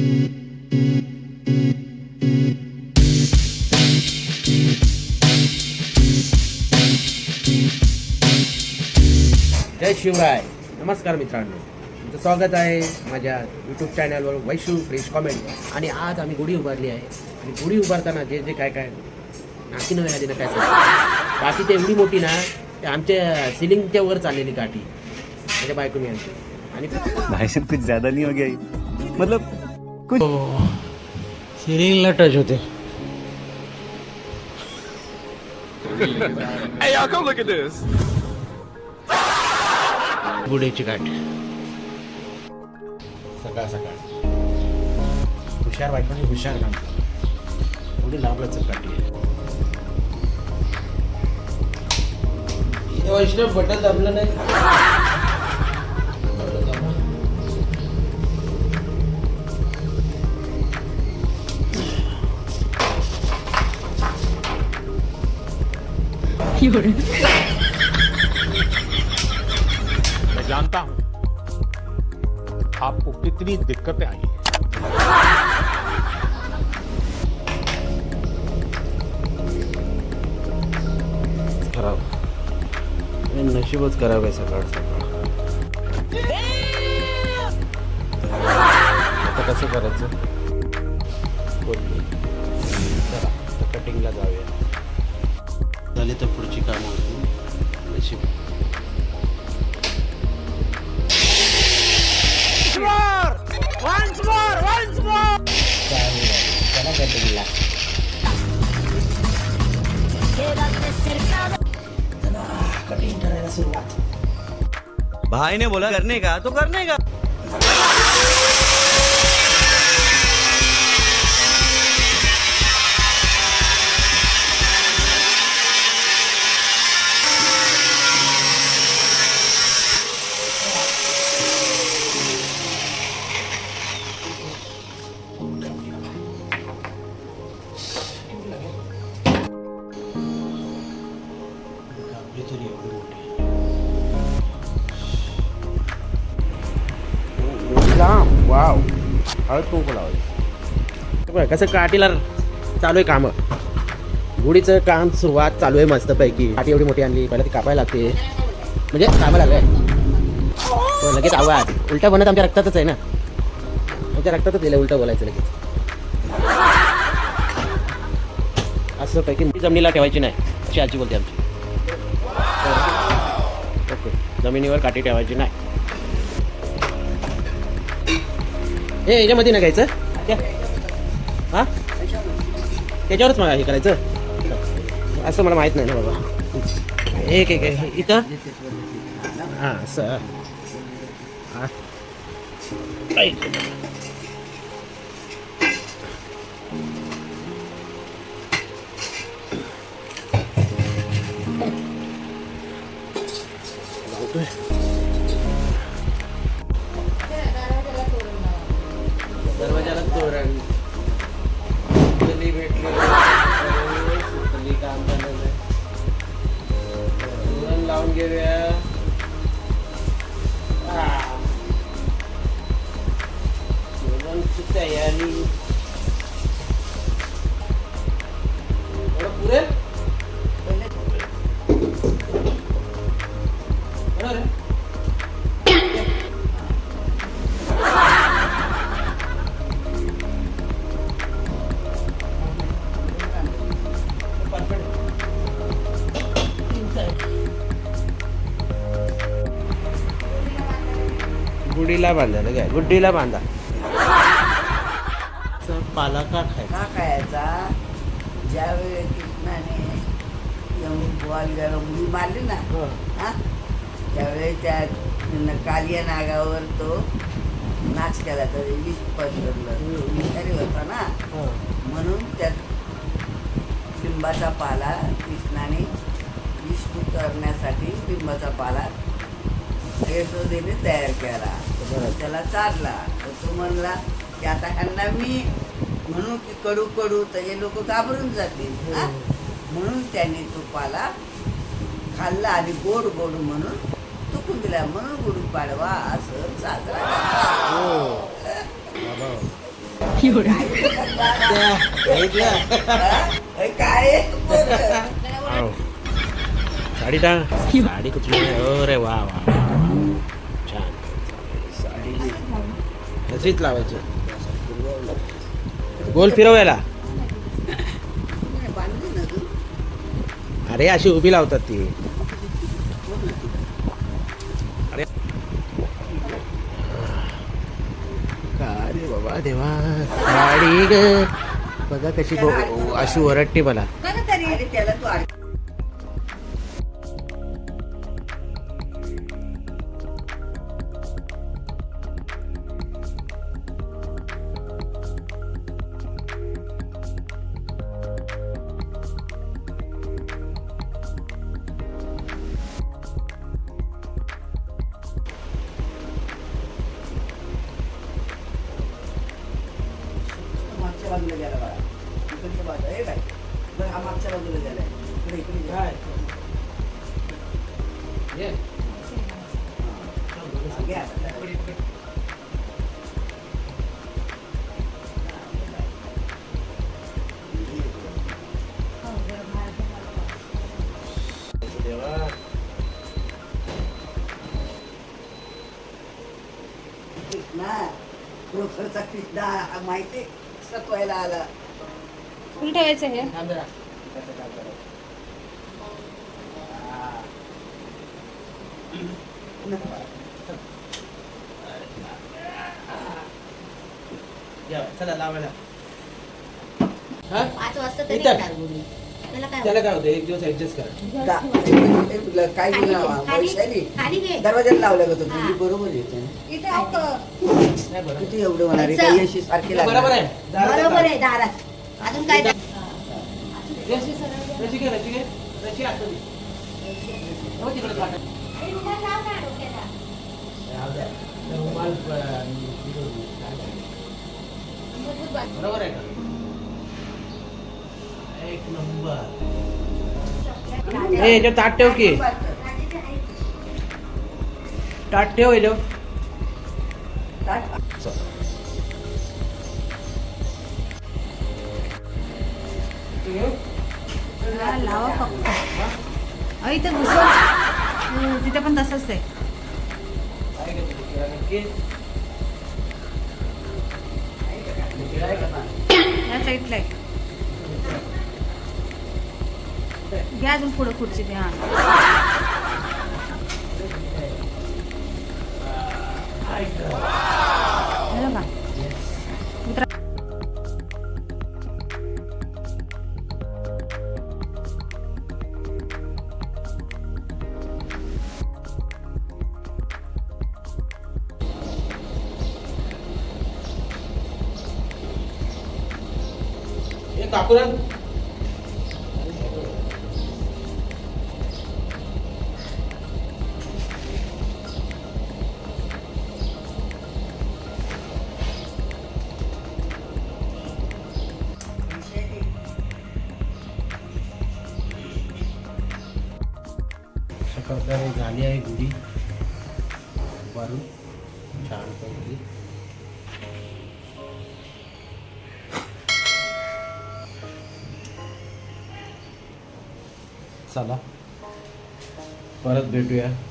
जय शिवराय. नमस्कार मित्रांनो. तुमचं स्वागत आहे माझ्या यूट्यूब चॅनलवर वैशू फ्रेश कॉमेडी आणि आज आम्ही गुढी उभारली आहे. आणि गुढी उभारताना जे जे काय काय नाकी नव्हे आली ना काय सांगू. काठी ते एवढी मोठी ना ते आमच्या सिलिंगच्या वर चाललेली काठी. माझ्या बायकोनी आमची आणि भाषेत साहब कुछ ज्यादा नाही हो गया मतलब कुछ सिलिंगला टच होते। Hey, y'all, come look at this. गुढीची काठी सकाळ सकाळ। हुशार बायकोनी हुशार काम एवढी लांब लचक आहे. वैष्णव बटन दाबलं नाही. मैं जानता हूं। आपको कितनी दिक्कतें आई हैं। खराब। हे नशीबच खराब आहे सकाळ सकाळ आता कसं करायचं आता कटिंगला जाऊया झाली तर पुढची कामं होतील. भाई ने बोला करने का? तो करने का. हळद कुंकू लावायचं. कसं काठीला चालू आहे कामं. गुढीचं काम सुरुवात चालू आहे मस्तपैकी. काठी एवढी मोठी आणली पहिला ती कापायला लागते. म्हणजे कामाला लागलं हो, लगेच आवाज. उलटा बनत आमच्या रक्तातच आहे ना. आमच्या रक्तातच दिलं उलटं बोलायचं लगेच. असं पैकी जमिनीला ठेवायची नाही अशी आजी बोलते आमची. ओके. जमिनीवर काठी ठेवायची नाही. हे याच्यामध्ये ना घ्यायचं हां? त्याच्यावरच मला हे करायचं. असं मला माहीत नाही ना बाबा. एक एक इथं? हां सर हां. लावतोय. तोरण लावून घेऊया आ. तोरणची तयारी एवढं पुरेल बरोबर आहे? गुढीला बांधा ना काय गुड्डीला बांधा. पाला का खायचा. का खायचा. ज्यावेळी कृष्णाने यम- बॉल गरम उडी मारली ना हा. त्यावेळी त्या कालिया नागावर तो नाच केला तर विष पसरलं. विषारी होता ना. म्हणून त्या लिंबाचा पाला कृष्णाने विष करण्यासाठी लिंबाचा पाला यशोदेने तयार केला. त्याला चारला. तर तो म्हणला की आता ह्यांना मी म्हणू की कडू कडू तर हे लोक घाबरून जातील. हा? म्हणून त्यांनी तो पाला खाल्ला आणि गोड गोड म्हणून तुकून दिला. म्हणून गुढी पाडवा असं साजरा. हो. काय. साडी टाक साडी कुठली? अरे वा वा छान साडी तशीच लावायची. गोल फिरवायला. अरे अशी उभी लावतात ती. अरे. अरे बाबा देवा. गाडी ग. बघा कशी अशी ओरडते मला. माहिती सतवायला आला ठेवायचं हे चला लावायला पाच वाजता तरी इथं. येणार मुली. त्याला काय त्याला काय होतं एक दिवस ऍडजस्ट करा तुला काय खाली दिलं घे, खाली- वैशाली खाली घे. दरवाजात लावलं का तुझं बरोबर येते इथे. नाही बरं. किती एवढं होणार आहे अच्छा. काही अशी सारखी बरोबर आहे दारात बरोबर जा. आहे दारात अजून काय रशी घे, रशी घे. रशी. हो तिकडे. बरोबर आहे का एक नंबर याच्यावर ताट ठेव की. ताट ठेव याच्यावर लावा फक्त. इथं घुसव हो, तिथे पण तसंच आहे. या साईडला आहे. घ्या अजून पुढे खुर्ची द्या झालं का? हे कापुरान अशा प्रकारे झाली आहे गुढी उभारून छानपैकी चला. परत भेटूया.